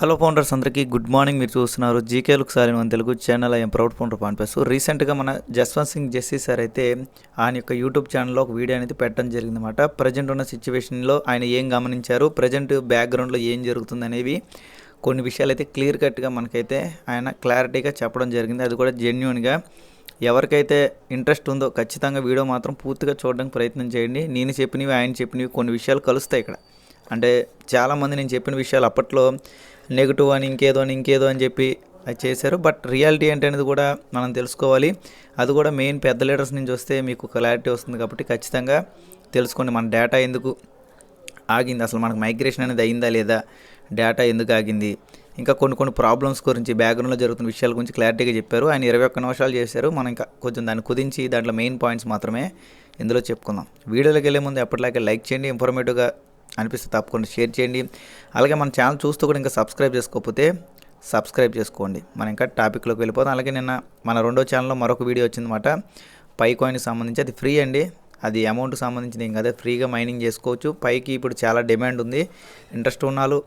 Hello founders అందరికీ good morning. మీరు చూస్తున్నారు జీకే లుక్ సార్ మన Telugu channel I'm proud founder పాన్పేస్ రీసెంట్గా మన జస్వంత్ సింగ్ జస్సీ సార్ అయితే ఆయన యొక్క యూట్యూబ్ ఛానల్లో ఒక వీడియో అనేది పెట్టడం జరిగిందన్నమాట. ప్రజెంట్ ఉన్న సిచ్యువేషన్లో ఆయన ఏం గమనించారు? ప్రజెంట్ బ్యాక్గ్రౌండ్లో ఏం జరుగుతుంది అనేవి కొన్ని విషయాలు అయితే క్లియర్ కట్గా మనకైతే ఆయన క్లారిటీగా చెప్పడం జరిగింది. అది కూడా జెన్యున్గా ఎవరికైతే ఇంట్రెస్ట్ ఉందో ఖచ్చితంగా వీడియో మాత్రం పూర్తిగా చూడడానికి ప్రయత్నం చేయండి. నేను చెప్పినవి ఆయన చెప్పినవి కొన్ని విషయాలు కలుస్తాయి ఇక్కడ. అంటే చాలామంది నేను చెప్పిన విషయాలు అప్పట్లో నెగిటివ్ అని ఇంకేదో అని ఇంకేదో అని చెప్పి అది చేశారు. బట్ రియాలిటీ ఏంటి అనేది కూడా మనం తెలుసుకోవాలి. అది కూడా మెయిన్ పెద్ద లీడర్స్ నుంచి వస్తే మీకు క్లారిటీ వస్తుంది కాబట్టి ఖచ్చితంగా తెలుసుకోండి. మన డేటా ఎందుకు ఆగింది? అసలు మనకు మైగ్రేషన్ అనేది అయిందా లేదా? డేటా ఎందుకు ఆగింది? ఇంకా కొన్ని కొన్ని ప్రాబ్లమ్స్ గురించి బ్యాక్గ్రౌండ్లో జరుగుతున్న విషయాల గురించి క్లారిటీగా చెప్పారు. ఆయన ఇరవై ఒక్క నిమిషాలు చేశారు. మనం ఇంకా కొంచెం దాన్ని కుదించి దాంట్లో మెయిన్ పాయింట్స్ మాత్రమే ఇందులో చెప్పుకుందాం. వీడియోలోకి వెళ్ళే ముందు ఎప్పటిలాగే లైక్ చేయండి. ఇన్ఫర్మేటివ్గా అనిపిస్తే తప్పకుండా షేర్ చేయండి. అలాగే మన ఛానల్ చూస్తూ కూడా ఇంకా సబ్స్క్రైబ్ చేసుకోకపోతే సబ్స్క్రైబ్ చేసుకోండి. మనం ఇంకా టాపిక్లోకి వెళ్ళిపోతాం అలాగే నిన్న మన రెండో ఛానల్లో మరొక వీడియో వచ్చిందన్నమాట. పై కాయిన్కి సంబంధించి అది ఫ్రీ అండి. అది అమౌంట్ సంబంధించిన ఏం కదా. ఫ్రీగా మైనింగ్ చేసుకోవచ్చు. పైకి ఇప్పుడు చాలా డిమాండ్ ఉంది. ఇంట్రెస్ట్ ఉన్నాలు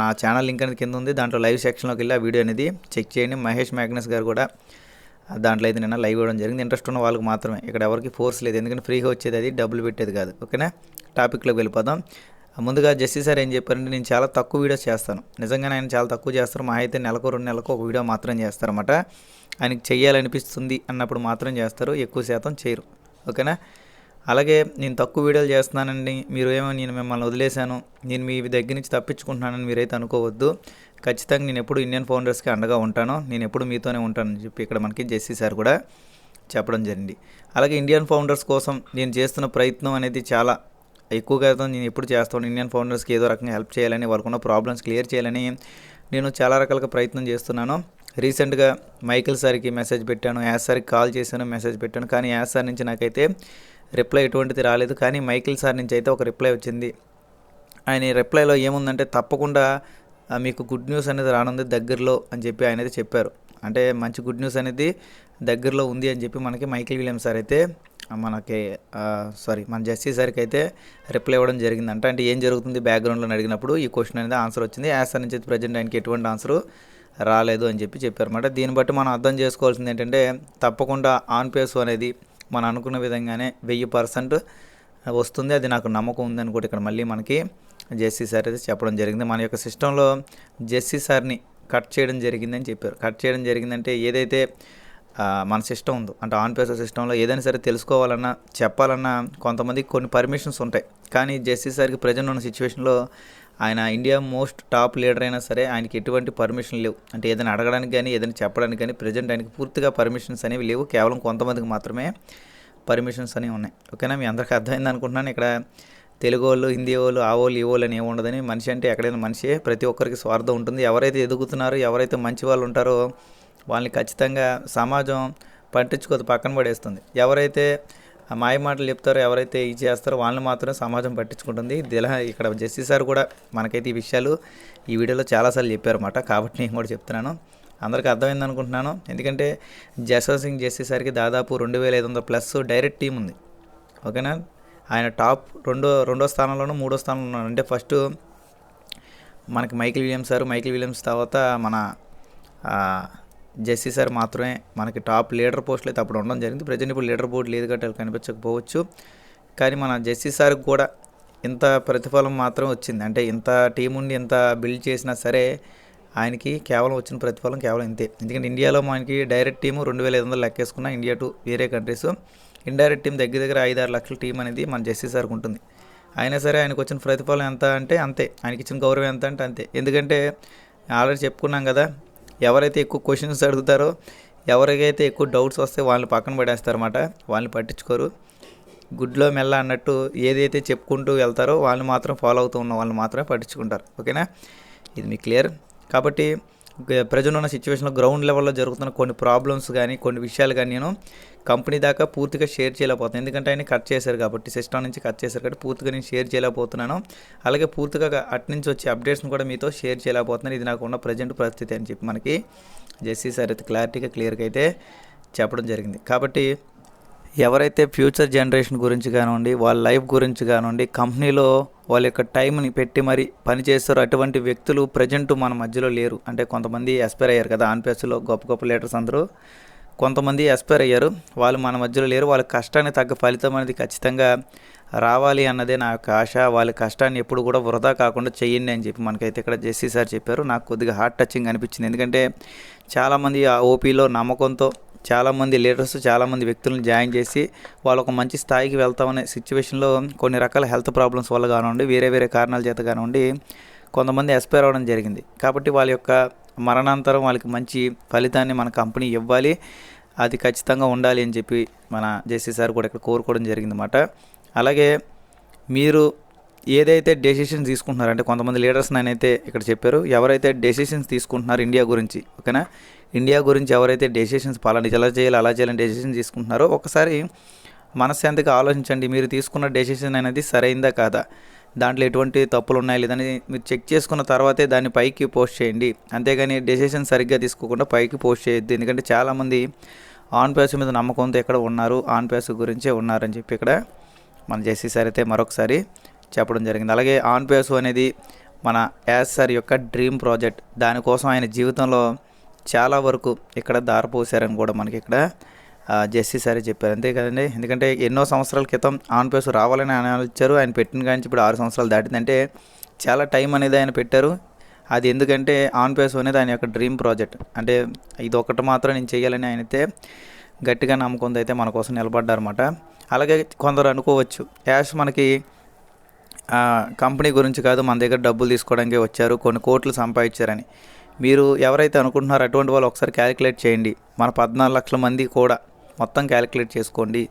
నా ఛానల్ లింక్ అనేది కింద ఉంది. దాంట్లో లైవ్ సెక్షన్లోకి వెళ్ళి ఆ వీడియో అనేది చెక్ చేయండి. మహేష్ మ్యాగ్నస్ గారు కూడా దాంట్లో అయితే నిన్న లైవ్ ఇవ్వడం జరిగింది. ఇంట్రెస్ట్ ఉన్న వాళ్ళకి మాత్రమే. ఇక్కడ ఎవరికి ఫోర్స్ లేదు. ఎందుకంటే ఫ్రీగా వచ్చేది అది డబ్బులు పెట్టేది కాదు. ఓకేనా? టాపిక్లోకి వెళ్ళిపోదాం. ముందుగా జస్సీ సార్ ఏం చెప్పారంటే నేను చాలా తక్కువ వీడియోస్ చేస్తాను. నిజంగా ఆయన చాలా తక్కువ చేస్తారు. మా అయితే నెలకు రెండు నెలలకు ఒక వీడియో మాత్రం చేస్తారన్నమాట. ఆయనకి చెయ్యాలనిపిస్తుంది అన్నప్పుడు మాత్రం చేస్తారు. ఎక్కువ శాతం చేయరు. ఓకేనా? అలాగే నేను తక్కువ వీడియోలు చేస్తున్నానండి. మీరు ఏమో నేను మిమ్మల్ని వదిలేశాను. నేను మీ దగ్గర నుంచి తప్పించుకుంటున్నానని మీరైతే అనుకోవద్దు. ఖచ్చితంగా నేను ఎప్పుడు ఇండియన్ ఫౌండర్స్కి అండగా ఉంటాను. నేను ఎప్పుడు మీతోనే ఉంటానని చెప్పి ఇక్కడ మనకి జెస్సీ సార్ కూడా చెప్పడం జరిగింది. అలాగే ఇండియన్ ఫౌండర్స్ కోసం నేను చేస్తున్న ప్రయత్నం అనేది చాలా ఎక్కువగా నేను ఎప్పుడు చేస్తాను ఇండియన్ ఫౌండర్స్కి ఏదో రకంగా హెల్ప్ చేయాలని వాళ్ళకున్న ప్రాబ్లమ్స్ క్లియర్ చేయాలని నేను చాలా రకాలుగా ప్రయత్నం చేస్తున్నాను. రీసెంట్గా మైకిల్ సార్కి మెసేజ్ పెట్టాను యాస్ సార్కి కాల్ చేశాను మెసేజ్ పెట్టాను. కానీ యాస్ సార్ నుంచి నాకైతే రిప్లై ఎటువంటిది రాలేదు. కానీ మైకిల్ సార్ నుంచి అయితే ఒక రిప్లై వచ్చింది. ఆయన రిప్లైలో ఏముందంటే తప్పకుండా మీకు గుడ్ న్యూస్ అనేది రానుంది దగ్గరలో అని చెప్పి ఆయన అయితే చెప్పారు. అంటే మంచి గుడ్ న్యూస్ అనేది దగ్గరలో ఉంది అని చెప్పి మనకి మైకిల్ విలియం సార్ అయితే మనకి సారీ మన జస్సీ సార్కి అయితే రిప్లై ఇవ్వడం జరిగిందంట. అంటే ఏం జరుగుతుంది బ్యాక్గ్రౌండ్లో అడిగినప్పుడు ఈ క్వశ్చన్ అనేది ఆన్సర్ వచ్చింది. యాస్ సార్ నుంచి ప్రజెంట్ ఆయనకి ఎటువంటి ఆన్సర్ రాలేదు అని చెప్పి చెప్పారన్నమాట. దీన్ని బట్టి మనం అర్థం చేసుకోవాల్సింది ఏంటంటే తప్పకుండా ఆన్ పేస్ అనేది మనం అనుకున్న విధంగానే వెయ్యి పర్సెంట్ వస్తుంది. అది నాకు నమ్మకం ఉందని కూడా ఇక్కడ మళ్ళీ మనకి జెస్సీ సార్ అయితే చెప్పడం జరిగింది. మన యొక్క సిస్టంలో జెస్సీ సార్ని కట్ చేయడం జరిగిందని చెప్పారు. కట్ చేయడం జరిగిందంటే ఏదైతే మన సిస్టమ్ ఉందో అంటే ఆన్ పేస్ సిస్టంలో ఏదైనా సరే తెలుసుకోవాలన్నా చెప్పాలన్నా కొంతమందికి కొన్ని పర్మిషన్స్ ఉంటాయి. కానీ జస్టిస్ సార్కి ప్రజెంట్ ఉన్న సిచ్యువేషన్లో ఆయన ఇండియా మోస్ట్ టాప్ లీడర్ అయినా సరే ఆయనకి ఎటువంటి పర్మిషన్ లేవు. అంటే ఏదైనా అడగడానికి కానీ ఏదైనా చెప్పడానికి కానీ ప్రజెంట్ ఆయనకి పూర్తిగా పర్మిషన్స్ అనేవి లేవు. కేవలం కొంతమందికి మాత్రమే పర్మిషన్స్ అనేవి ఉన్నాయి. ఓకేనా? మీ అందరికీ అర్థమైంది అనుకుంటున్నాను. ఇక్కడ తెలుగు వాళ్ళు హిందీ వాళ్ళు ఆ వాళ్ళు ఈ వాళ్ళు అని ఏముండదని ఉండదని మనిషి అంటే ఎక్కడైనా మనిషే. ప్రతి ఒక్కరికి స్వార్థం ఉంటుంది. ఎవరైతే ఎదుగుతున్నారో ఎవరైతే మంచి వాళ్ళు ఉంటారో వాళ్ళని ఖచ్చితంగా సమాజం పట్టించుకోదు పక్కన పడేస్తుంది. ఎవరైతే మాయ మాటలు చెప్తారో ఎవరైతే ఇది చేస్తారో వాళ్ళని మాత్రమే సమాజం పట్టించుకుంటుంది. దిలా ఇక్కడ జస్సీ సార్ కూడా మనకైతే ఈ విషయాలు ఈ వీడియోలో చాలాసార్లు చెప్పారన్నమాట. కాబట్టి నేను కూడా చెప్తున్నాను. అందరికీ అర్థమైంది అనుకుంటున్నాను. ఎందుకంటే జస్వంత్ సింగ్ జస్టిస్ సార్కి దాదాపు రెండు వేల ఐదు వందల ప్లస్ డైరెక్ట్ టీం ఉంది. ఓకేనా? ఆయన టాప్ రెండో రెండో స్థానంలోనూ మూడో స్థానంలో ఉన్నాడు అంటే ఫస్ట్ మనకి Michael Williams sir Michael Williams తర్వాత మన జెస్సీ సార్ మాత్రమే మనకి టాప్ లీడర్ పోస్టులు అయితే అప్పుడు ఉండడం జరిగింది. ప్రజెంట్ ఇప్పుడు లీడర్ బోర్డు లేదు కాబట్టి కనిపించకపోవచ్చు. కానీ మన జెస్సీ సార్కి కూడా ఇంత ప్రతిఫలం మాత్రం వచ్చింది. అంటే ఇంత టీం ఉండి ఇంత బిల్డ్ చేసినా సరే ఆయనకి కేవలం వచ్చిన ప్రతిఫలం కేవలం ఇంతే. ఎందుకంటే ఇండియాలో మనకి డైరెక్ట్ టీము రెండు వేల ఐదు వందలు లెక్కేసుకున్న ఇండియా టు వేరే కంట్రీస్. ఇండైరెక్ట్ టీం దగ్గర దగ్గర ఐదు ఆరు లక్షల టీం అనేది మన జెస్సీ సార్కి ఉంటుంది. అయినా సరే ఆయనకు వచ్చిన ప్రతిఫలం ఎంత అంటే అంతే. ఆయనకి ఇచ్చిన గౌరవం ఎంత అంటే అంతే. ఎందుకంటే ఆల్రెడీ చెప్పుకున్నాం కదా ఎవరైతే ఎక్కువ క్వశ్చన్స్ అడుగుతారో ఎవరికైతే ఎక్కువ డౌట్స్ వస్తే వాళ్ళని పక్కన పడేస్తారన్నమాట. వాళ్ళని పట్టించుకోరు. గుడ్లో మెల్ల అన్నట్టు ఏదైతే చెప్పుకుంటూ వెళ్తారో వాళ్ళని మాత్రం ఫాలో అవుతూ ఉన్న వాళ్ళని మాత్రమే పట్టించుకుంటారు. ఓకేనా? ఇది మీకు క్లియర్. కాబట్టి ప్రజలున్న ఉన్న సిచ్యువేషన్లో గ్రౌండ్ లెవెల్లో జరుగుతున్న కొన్ని ప్రాబ్లమ్స్ కానీ కొన్ని విషయాలు కానీ నేను కంపెనీ దాకా పూర్తిగా షేర్ చేయలేకపోతున్నాను ఎందుకంటే ఆయన కట్ చేశారు కాబట్టి సిస్టమ్ నుంచి కట్ చేశారు కాబట్టి పూర్తిగా నేను షేర్ చేయలేకపోతున్నాను. అలాగే పూర్తిగా అటు నుంచి వచ్చే అప్డేట్స్ని కూడా మీతో షేర్ చేయలేకపోతున్నాను. ఇది నాకు ఉన్న ప్రజెంట్ పరిస్థితి అని చెప్పి మనకి జెస్సీ సార్ అయితే క్లారిటీగా క్లియర్గా అయితే చెప్పడం జరిగింది. కాబట్టి ఎవరైతే ఫ్యూచర్ జనరేషన్ గురించి కానివ్వండి వాళ్ళ లైఫ్ గురించి కానివ్వండి కంపెనీలో వాళ్ళ యొక్క టైంని పెట్టి మరి పనిచేస్తారు అటువంటి వ్యక్తులు ప్రజెంట్ మన మధ్యలో లేరు. అంటే కొంతమంది ఎస్పైర్ అయ్యారు కదా ఆన్పేస్లో గొప్ప గొప్ప లీడర్స్ అందరూ. కొంతమంది ఎస్పైర్ అయ్యారు వాళ్ళు మన మధ్యలో లేరు వాళ్ళ కష్టాన్ని తగ్గ ఫలితం అనేది ఖచ్చితంగా రావాలి అన్నదే నా యొక్క ఆశ. వాళ్ళ కష్టాన్ని ఎప్పుడు కూడా వృధా కాకుండా చేయండి అని చెప్పి మనకైతే ఇక్కడ జెస్సీ సార్ చెప్పారు. నాకు కొద్దిగా హార్ట్ టచింగ్ అనిపించింది. ఎందుకంటే చాలామంది ఆ ఓపీలో నమ్మకంతో చాలామంది లీడర్స్ చాలామంది వ్యక్తులను జాయిన్ చేసి వాళ్ళు ఒక మంచి స్థాయికి వెళ్తామనే సిచ్యువేషన్లో కొన్ని రకాల హెల్త్ ప్రాబ్లమ్స్ వల్ల కానివ్వండి వేరే వేరే కారణాల చేత కానివ్వండి కొంతమంది ఎక్స్పైర్ అవ్వడం జరిగింది. కాబట్టి వాళ్ళ యొక్క మరణాంతరం వాళ్ళకి మంచి ఫలితాన్ని మన కంపెనీ ఇవ్వాలి. అది ఖచ్చితంగా ఉండాలి అని చెప్పి మన జేసీ సార్ కూడా ఇక్కడ కోరుకోవడం జరిగిందన్నమాట. అలాగే మీరు ఏదైతే డెసిషన్స్ తీసుకుంటున్నారు అంటే కొంతమంది లీడర్స్ నేనైతే ఇక్కడ చెప్పారు ఎవరైతే డెసిషన్స్ తీసుకుంటున్నారు ఇండియా గురించి ఓకేనా? ఇండియా గురించి ఎవరైతే డెసిషన్స్ పలానా ఇలా చేయాలి అలా చేయాలని డెసిషన్ తీసుకుంటున్నారో ఒకసారి మనశ్శాంతిగా ఆలోచించండి. మీరు తీసుకున్న డెసిషన్ అనేది సరైందా కాదా? దాంట్లో ఎటువంటి తప్పులు ఉన్నాయి లేదని మీరు చెక్ చేసుకున్న తర్వాతే దాన్ని పైకి పోస్ట్ చేయండి. అంతేగాని డెసిషన్ సరిగ్గా తీసుకోకుండా పైకి పోస్ట్ చేయొద్దు. ఎందుకంటే చాలామంది ఆన్ ప్యాస్ మీద నమ్మకంతో ఎక్కడ ఉన్నారు ఆన్ ప్యాస్ గురించే ఉన్నారని చెప్పి ఇక్కడ మన జేసీ సార్ అయితే మరొకసారి చెప్పడం జరిగింది. అలాగే ఆన్ పేస్ అనేది మన యాస్ సార్ యొక్క డ్రీమ్ ప్రాజెక్ట్ దానికోసం ఆయన జీవితంలో చాలా వరకు ఇక్కడ దారిపోసారని కూడా మనకి ఇక్కడ జస్టిస్ జెస్సీ సారే చెప్పారు. అంతే కదండి ఎందుకంటే ఎన్నో సంవత్సరాల క్రితం ఆన్ పేస్ రావాలని ఆయన ఇచ్చారు ఆయన పెట్టిన కానీ ఇప్పుడు ఆరు సంవత్సరాలు దాటిందంటే చాలా టైం అనేది ఆయన పెట్టారు. అది ఎందుకంటే ఆన్ పేస్ అనేది ఆయన యొక్క డ్రీమ్ ప్రాజెక్ట్. అంటే ఇది ఒకటి మాత్రం నేను చేయాలని ఆయన అయితే గట్టిగా నమ్మకంతో అయితే మన కోసం నిలబడ్డారనమాట అలాగే కొందరు అనుకోవచ్చు యాష్ మనకి కంపెనీ గురించి కాదు మన దగ్గర డబ్బులు తీసుకోవడానికి వచ్చారు కొన్ని కోట్లు సంపాదించారని. మీరు ఎవరైతే అనుకుంటున్నారో అటువంటి వాళ్ళు ఒకసారి క్యాలిక్యులేట్ చేయండి. మన పద్నాలుగు లక్షల మంది కూడా మొత్తం క్యాలిక్యులేట్ చేసుకోండి.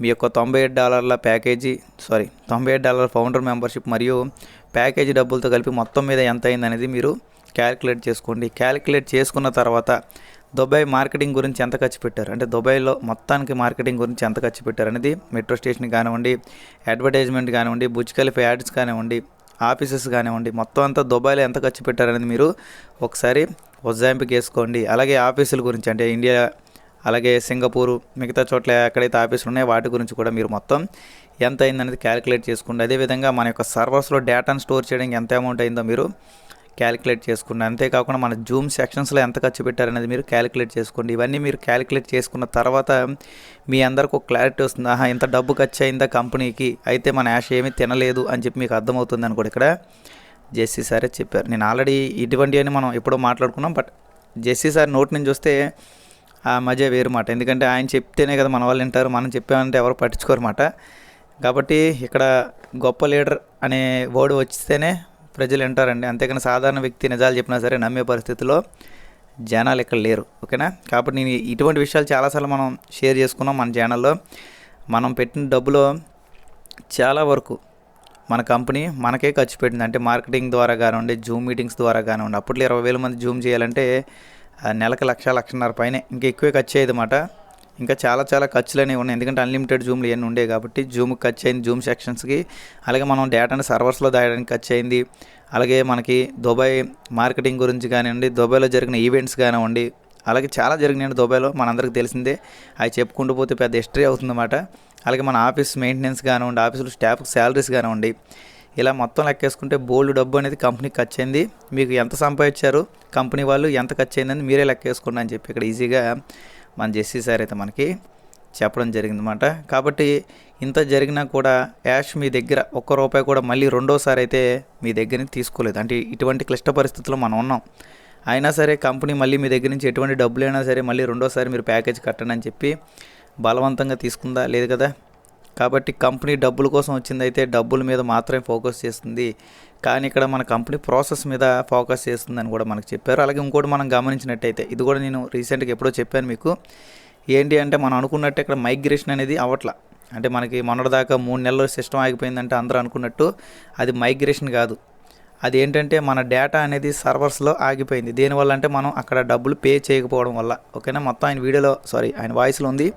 మీ యొక్క తొంభై ఏడు డాలర్ల ప్యాకేజీ సారీ తొంభై ఏడు డాలర్ ఫౌండర్ మెంబర్షిప్ మరియు ప్యాకేజీ డబ్బులతో కలిపి మొత్తం మీద ఎంత అయింది అనేది మీరు క్యాలిక్యులేట్ చేసుకోండి. క్యాలిక్యులేట్ చేసుకున్న తర్వాత దుబాయ్ మార్కెటింగ్ గురించి ఎంత ఖర్చు పెట్టారు? అంటే దుబాయ్లో మొత్తానికి మార్కెటింగ్ గురించి ఎంత ఖర్చు పెట్టారు అనేది మెట్రో స్టేషన్ కానివ్వండి అడ్వర్టైజ్మెంట్ కానివ్వండి బుజ్ కలిపి యాడ్స్ కానివ్వండి ఆఫీసెస్ కానివ్వండి మొత్తం అంతా దుబాయ్లో ఎంత ఖర్చు పెట్టారనేది మీరు ఒకసారి ఉజ్జాయింపుకి వేసుకోండి అలాగే ఆఫీసుల గురించి అంటే ఇండియా అలాగే సింగపూర్ మిగతా చోట్ల ఎక్కడైతే ఆఫీసులు ఉన్నాయో వాటి గురించి కూడా మీరు మొత్తం ఎంత అయిందనేది క్యాలిక్యులేట్ చేసుకోండి అదేవిధంగా మన యొక్క సర్వర్స్లో డేటాను స్టోర్ చేయడానికి ఎంత అమౌంట్ అయిందో మీరు క్యాలిక్యులేట్ చేసుకోండి అంతేకాకుండా మన జూమ్ సెక్షన్స్లో ఎంత ఖర్చు పెట్టారనేది మీరు క్యాలిక్యులేట్ చేసుకోండి. ఇవన్నీ మీరు క్యాలిక్యులేట్ చేసుకున్న తర్వాత మీ అందరికి ఒక క్లారిటీ వస్తుంది. ఆహా ఇంత డబ్బు ఖర్చు అయిందా కంపెనీకి? అయితే మన యాష్ ఏమీ తినలేదు అని చెప్పి మీకు అర్థమవుతుంది అని కూడా ఇక్కడ జెస్సీ సారే చెప్పారు. నేను ఆల్రెడీ ఇటువంటివన్నీ మనం ఎప్పుడో మాట్లాడుకున్నాం బట్ జెస్సీ సార్ నోట్ నుంచి వస్తే ఆ మజా వేరు మాట. ఎందుకంటే ఆయన చెప్తేనే కదా మన వాళ్ళు వింటారు మనం చెప్పామంటే ఎవరు పట్టించుకోరు మాట. కాబట్టి ఇక్కడ గొప్ప లీడర్ అనే వర్డ్ వచ్చితేనే ప్రజలు వింటారండి. అంతేకాని సాధారణ వ్యక్తి నిజాలు చెప్పినా సరే నమ్మే పరిస్థితిలో జనాలు ఇక్కడ లేరు. ఓకేనా? కాబట్టి నేను ఇటువంటి విషయాలు చాలాసార్లు మనం షేర్ చేసుకున్నాం మన ఛానల్లో. మనం పెట్టిన డబ్బులో చాలా వరకు మన కంపెనీ మనకే ఖర్చు పెట్టింది. అంటే మార్కెటింగ్ ద్వారా కానివ్వండి జూమ్ మీటింగ్స్ ద్వారా కానివ్వండి అప్పట్లో ఇరవై వేల మంది జూమ్ చేయాలంటే ఆ, నెలకు లక్ష లక్షన్నర పైన ఇంకా ఎక్కువే ఖర్చు అయ్యేది అన్నమాట. ఇంకా చాలా చాలా ఖర్చులు అనేవి ఉన్నాయి. ఎందుకంటే అన్లిమిటెడ్ జూమ్లు ఇవన్నీ ఉండే కాబట్టి జూమ్కి ఖర్చు అయింది జూమ్ సెక్షన్స్కి. అలాగే మనం డేటాని సర్వర్స్లో దాయడానికి ఖర్చు అయింది అలాగే మనకి దుబాయ్ మార్కెటింగ్ గురించి కానివ్వండి దుబాయ్లో జరిగిన ఈవెంట్స్ కానివ్వండి అలాగే చాలా జరిగినాయండి దుబాయ్లో. మనందరికి తెలిసిందే అవి చెప్పుకుంటూ పోతే పెద్ద హిస్టరీ అవుతుందన్నమాట. అలాగే మన ఆఫీస్ మెయింటెనెన్స్ కానివ్వండి ఆఫీసులో స్టాఫ్కి శాలరీస్ కానివ్వండి ఇలా మొత్తం లెక్కేసుకుంటే బోల్డ్ డబ్బు అనేది కంపెనీకి ఖర్చు అయింది మీకు ఎంత సంపాదించారు కంపెనీ వాళ్ళు ఎంత ఖర్చు అయిందని మీరే లెక్కేసుకోండి అని చెప్పి ఇక్కడ ఈజీగా మన జెస్సీ సార్ అయితే మనకి చెప్పడం జరిగిందన్నమాట. కాబట్టి ఇంత జరిగినా కూడా యాష్ మీ దగ్గర ఒక్క రూపాయి కూడా మళ్ళీ రెండోసారి అయితే మీ దగ్గర నుంచి తీసుకోలేదు. అంటే ఇటువంటి క్లిష్ట పరిస్థితుల్లో మనం ఉన్నాం. అయినా సరే కంపెనీ మళ్ళీ మీ దగ్గర నుంచి ఎటువంటి డబ్బులు అయినా సరే మళ్ళీ రెండోసారి మీరు ప్యాకేజ్ కట్టండి అని చెప్పి బలవంతంగా తీసుకుందా? లేదు కదా? కాబట్టి కంపెనీ డబ్బుల కోసం వచ్చిందైతే డబ్బుల మీద మాత్రమే ఫోకస్ చేస్తుంది. కానీ ఇక్కడ మన కంపెనీ ప్రాసెస్ మీద ఫోకస్ చేస్తుందని కూడా మనకు చెప్పారు. అలాగే ఇంకోటి మనం గమనించినట్టయితే ఇది కూడా నేను రీసెంట్గా ఎప్పుడో చెప్పాను మీకు. ఏంటి అంటే మనం అనుకున్నట్టు ఇక్కడ మైగ్రేషన్ అనేది అవట్లా అంటే మనకి మొన్నటిదాకా మూడు నెలలు సిస్టమ్ ఆగిపోయిందంటే అందరూ అనుకున్నట్టు అది మైగ్రేషన్ కాదు. అది ఏంటంటే మన డేటా అనేది సర్వర్స్లో ఆగిపోయింది. దీనివల్ల అంటే మనం అక్కడ డబ్బులు పే చేయకపోవడం వల్ల. ఓకేనా? మొత్తం ఆయన వీడియోలో సారీ ఆయన వాయిస్లో ఉంది.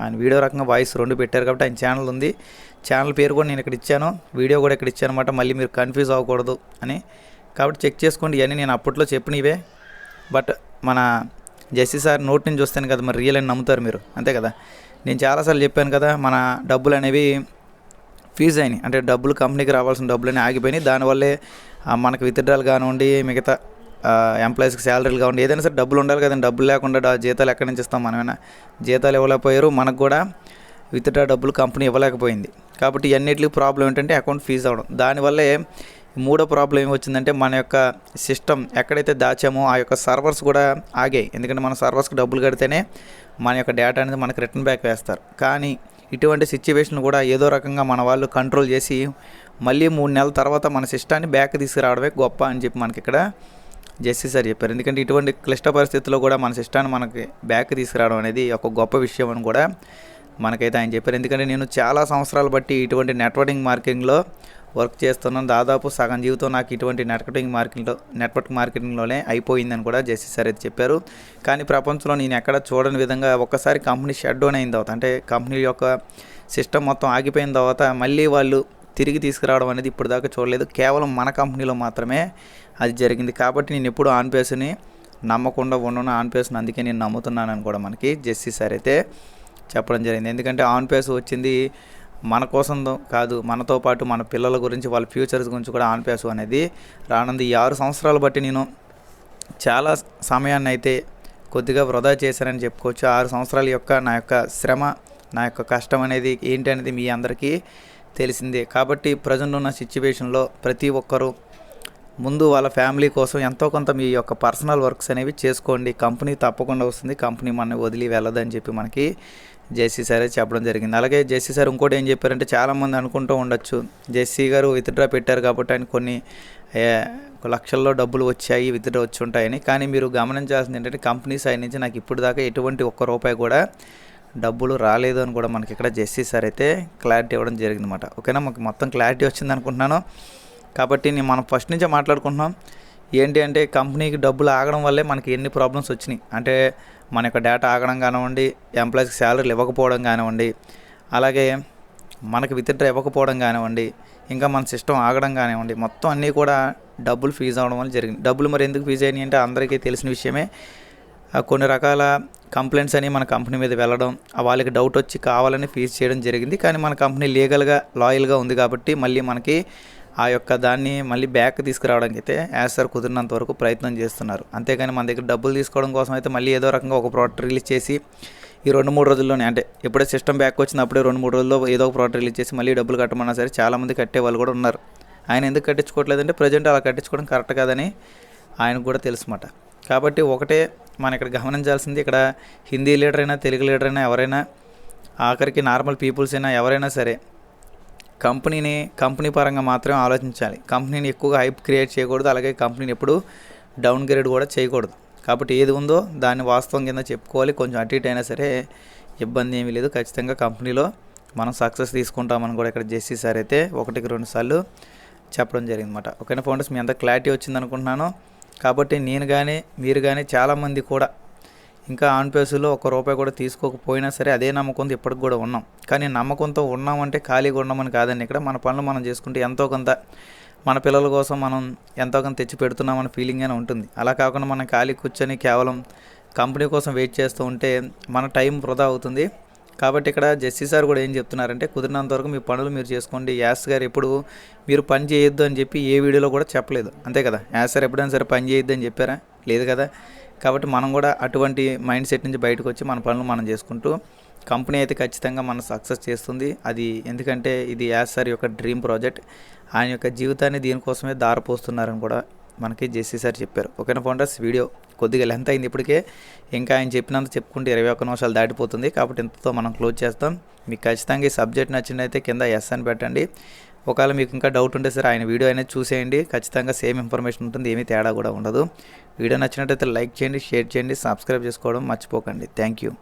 ఆయన వీడియో రకంగా వాయిస్ రెండు పెట్టారు కాబట్టి ఆయన ఛానల్ ఉంది. ఛానల్ పేరు కూడా నేను ఇక్కడ ఇచ్చాను. వీడియో కూడా ఇక్కడ ఇచ్చాను అనమాట మళ్ళీ మీరు కన్ఫ్యూజ్ అవ్వకూడదు అని. కాబట్టి చెక్ చేసుకోండి. ఇవన్నీ నేను అప్పట్లో చెప్పినవే. బట్ మన జెస్సీ సార్ నోట్ నుంచి చూస్తాను కదా మరి రియల్ అని నమ్ముతారు మీరు. అంతే కదా? నేను చాలాసార్లు చెప్పాను కదా మన డబ్బులు అనేవి ఫీజు అయినాయి. అంటే డబ్బులు కంపెనీకి రావాల్సిన డబ్బులు అని ఆగిపోయినాయి. దానివల్లే మనకు విత్డ్రాలు కానివ్వండి మిగతా ఎంప్లాయీస్కి శాలరీలు కావండి ఏదైనా సరే డబ్బులు ఉండాలి కదండి. డబ్బులు లేకుండా జీతాలు ఎక్కడి నుంచి ఇస్తాం మనమైనా? జీతాలు ఇవ్వలేకపోయారు. మనకు కూడా విత్డ్రా డబ్బులు కంపెనీ ఇవ్వలేకపోయింది. కాబట్టి ఇవన్నిటికి ప్రాబ్లం ఏంటంటే అకౌంట్ ఫీజ్ అవ్వడం. దానివల్లే మూడో ప్రాబ్లం ఏమి వచ్చిందంటే మన యొక్క సిస్టమ్ ఎక్కడైతే దాచామో ఆ యొక్క సర్వర్స్ కూడా ఆగాయి. ఎందుకంటే మన సర్వర్స్కి డబ్బులు కడితేనే మన యొక్క డేటా అనేది మనకు రిటర్న్ బ్యాక్ వేస్తారు. కానీ ఇటువంటి సిచ్యువేషన్ కూడా ఏదో రకంగా మన వాళ్ళు కంట్రోల్ చేసి మళ్ళీ మూడు నెలల తర్వాత మన సిస్టాన్ని బ్యాక్ తీసుకురావడమే గొప్ప అని చెప్పి మనకి ఇక్కడ జస్టిస్ సార్ చెప్పారు. ఎందుకంటే ఇటువంటి క్లిష్ట పరిస్థితుల్లో కూడా మన సిస్టాన్ని మనకి బ్యాక్ తీసుకురావడం అనేది ఒక గొప్ప విషయం అని కూడా మనకైతే ఆయన చెప్పారు. ఎందుకంటే నేను చాలా సంవత్సరాలు బట్టి ఇటువంటి నెట్వర్కింగ్ మార్కెటింగ్లో వర్క్ చేస్తున్నాను. దాదాపు సగం జీవితం నాకు ఇటువంటి నెట్వర్కింగ్ మార్కెటింగ్లో నెట్వర్క్ మార్కెటింగ్లోనే అయిపోయిందని కూడా జస్సి సార్ అయితే చెప్పారు. కానీ ప్రపంచంలో నేను ఎక్కడ చూడని విధంగా ఒక్కసారి కంపెనీ షట్ డౌన్ అయిన తర్వాత అంటే కంపెనీ యొక్క సిస్టమ్ మొత్తం ఆగిపోయిన తర్వాత మళ్ళీ వాళ్ళు తిరిగి తీసుకురావడం అనేది ఇప్పుడు దాకా చూడలేదు. కేవలం మన కంపెనీలో మాత్రమే అది జరిగింది. కాబట్టి నేను ఎప్పుడు ఆన్ పేస్ని నమ్మకుండా ఉండను ఆన్ పేస్ని అందుకే నేను నమ్ముతున్నానని కూడా మనకి జస్సి సార్ అయితే చెప్పడం జరిగింది. ఎందుకంటే ఆన్ పేస్ వచ్చింది మన కోసం కాదు మనతో పాటు మన పిల్లల గురించి వాళ్ళ ఫ్యూచర్స్ గురించి కూడా ఆన్ పేస్ అనేది రానుంది. ఈ ఆరు సంవత్సరాలు బట్టి నేను చాలా సమయాన్ని అయితే కొద్దిగా వృధా చేశానని చెప్పుకోవచ్చు. ఆరు సంవత్సరాల యొక్క నా యొక్క శ్రమ నా యొక్క కష్టం అనేది ఏంటి అనేది మీ అందరికీ తెలిసిందే. కాబట్టి ప్రజెంట్ ఉన్న సిచ్యువేషన్లో ప్రతి ఒక్కరూ ముందు వాళ్ళ ఫ్యామిలీ కోసం ఎంతో కొంత మీ యొక్క పర్సనల్ వర్క్స్ అనేవి చేసుకోండి. కంపెనీ తప్పకుండా వస్తుంది. కంపెనీ మన వదిలి వెళ్ళదని చెప్పి మనకి జేసీ సారే చెప్పడం జరిగింది. అలాగే జేసీ సార్ ఇంకోటి ఏం చెప్పారంటే చాలామంది అనుకుంటూ ఉండొచ్చు. జేసీ గారు విత్డ్రా పెట్టారు కాబట్టి ఆయన కొన్ని ఏ, లక్షల్లో డబ్బులు వచ్చాయి విత్డ్రా వచ్చి ఉంటాయని. కానీ మీరు గమనించాల్సింది ఏంటంటే కంపెనీ సైడ్ నుంచి నాకు ఇప్పుడు దాకా ఎటువంటి ఒక్క రూపాయి కూడా డబ్బులు రాలేదు అని కూడా మనకి ఇక్కడ జెస్సీ సార్ అయితే క్లారిటీ ఇవ్వడం జరిగింది అనమాట ఓకేనా? మాకు మొత్తం క్లారిటీ వచ్చింది అనుకుంటున్నాను. కాబట్టి నేను మనం ఫస్ట్ నుంచే మాట్లాడుకుంటున్నాం. ఏంటి అంటే కంపెనీకి డబ్బులు ఆగడం వల్లే మనకి ఎన్ని ప్రాబ్లమ్స్ వచ్చినాయి. అంటే మన యొక్క డేటా ఆగడం కానివ్వండి ఎంప్లాయీస్కి శాలరీలు ఇవ్వకపోవడం కానివ్వండి అలాగే మనకి విత్డ్రా ఇవ్వకపోవడం కానివ్వండి ఇంకా మన సిస్టమ్ ఆగడం కానివ్వండి మొత్తం అన్నీ కూడా డబ్బులు ఫీజు అవడం వల్ల జరిగింది. డబ్బులు మరి ఎందుకు ఫీజు అయినాయి అంటే అందరికీ తెలిసిన విషయమే. కొన్ని రకాల కంప్లైంట్స్ అని మన కంపెనీ మీద వెళ్ళడం వాళ్ళకి డౌట్ వచ్చి కావాలని ఫీజు చేయడం జరిగింది. కానీ మన కంపెనీ లీగల్గా లాయల్గా ఉంది కాబట్టి మళ్ళీ మనకి ఆ యొక్క దాన్ని మళ్ళీ బ్యాక్ తీసుకురావడానికి అయితే యాజ్ సార్ కుదిరినంత వరకు ప్రయత్నం చేస్తున్నారు. అంతేకాని మన దగ్గర డబ్బులు తీసుకోవడం కోసం అయితే మళ్ళీ ఏదో రకంగా ఒక ప్రోడక్ట్ రిలీజ్ చేసి ఈ రెండు మూడు రోజుల్లోనే అంటే ఎప్పుడే సిస్టమ్ బ్యాక్ వచ్చినప్పుడే అప్పుడే రెండు మూడు రోజుల్లో ఏదో ఒక ప్రోడక్ట్ రిలీజ్ చేసి మళ్ళీ డబ్బులు కట్టమన్నా సరే చాలామంది కట్టే వాళ్ళు కూడా ఉన్నారు. ఆయన ఎందుకు కట్టించుకోవట్లేదంటే ప్రజెంట్ అలా కట్టించుకోవడం కరెక్ట్ కాదని ఆయనకు కూడా తెలుసుమాట. కాబట్టి ఒకటే మనం ఇక్కడ గమనించాల్సింది ఇక్కడ హిందీ లీడర్ అయినా తెలుగు లీడర్ అయినా ఎవరైనా ఆఖరికి నార్మల్ పీపుల్స్ అయినా ఎవరైనా సరే కంపెనీని కంపెనీ పరంగా మాత్రమే ఆలోచించాలి. కంపెనీని ఎక్కువగా హైప్ క్రియేట్ చేయకూడదు అలాగే కంపెనీని ఎప్పుడు డౌన్ గ్రేడ్ కూడా చేయకూడదు. కాబట్టి ఏది ఉందో దాన్ని వాస్తవం కింద చెప్పుకోవాలి. కొంచెం అటు ఇటు అయినా సరే ఇబ్బంది ఏమీ లేదు. ఖచ్చితంగా కంపెనీలో మనం సక్సెస్ తీసుకుంటామని కూడా ఇక్కడ జెస్సీ సార్ అయితే ఒకటికి రెండు సార్లు చెప్పడం జరిగిందన్నమాట. ఓకేనా ఫౌండర్స్ మీ అంత క్లారిటీ వచ్చింది అనుకుంటున్నాను కాబట్టి నేను కానీ మీరు కానీ చాలామంది కూడా ఇంకా ఆన్ పేసులో ఒక రూపాయి కూడా తీసుకోకపోయినా సరే అదే నమ్మకంతో ఇప్పటికి కూడా ఉన్నాం. కానీ నమ్మకంతో ఉన్నామంటే ఖాళీగా ఉండమని కాదండి ఇక్కడ. మన పనులు మనం చేసుకుంటే ఎంతో కొంత మన పిల్లల కోసం మనం ఎంతో కొంత తెచ్చి పెడుతున్నామని ఫీలింగ్ అయినా ఉంటుంది. అలా కాకుండా మనం ఖాళీ కూర్చొని కేవలం కంపెనీ కోసం వెయిట్ చేస్తూ ఉంటే మన టైం వృధా అవుతుంది. కాబట్టి ఇక్కడ జస్సీ సార్ కూడా ఏం చెప్తున్నారంటే కుదిరినంత వరకు మీ పనులు మీరు చేసుకోండి. యాస్ గారు ఎప్పుడు మీరు పని చేయొద్దు అని చెప్పి ఏ వీడియోలో కూడా చెప్పలేదు. అంతే కదా? యాస్ సార్ ఎప్పుడైనా సరే పని చేయొద్దు అని చెప్పారా? లేదు కదా? కాబట్టి మనం కూడా అటువంటి మైండ్ సెట్ నుంచి బయటకు వచ్చి మన పనులు మనం చేసుకుంటూ కంపెనీ అయితే ఖచ్చితంగా మనం సక్సెస్ చేస్తుంది. అది ఎందుకంటే ఇది యాజ్ సార్ యొక్క డ్రీమ్ ప్రాజెక్ట్. ఆయన యొక్క జీవితాన్ని దీనికోసమే దారపోస్తున్నారని కూడా మనకి జెస్సీ సార్ చెప్పారు. ఓకేనా ఫౌండర్స్? వీడియో కొద్దిగా లెంత్ అయింది ఇప్పటికే. ఇంకా ఆయన చెప్పినంత చెప్పుకుంటే ఇరవై ఒక్క నిమిషాలు దాటిపోతుంది. కాబట్టి ఇంతతో మనం క్లోజ్ చేస్తాం. మీకు ఖచ్చితంగా ఈ సబ్జెక్ట్ నచ్చినైతే కింద ఎస్ అని పెట్టండి. ఒకవేళ మీకు ఇంకా డౌట్ ఉంటే సరే ఆయన వీడియో అనేది చూసేయండి. ఖచ్చితంగా సేమ్ ఇన్ఫర్మేషన్ ఉంటుంది. ఏమీ తేడా కూడా ఉండదు. వీడియో నచ్చినట్టయితే లైక్ చేయండి షేర్ చేయండి సబ్స్క్రైబ్ చేసుకోవడం మర్చిపోకండి. Thank you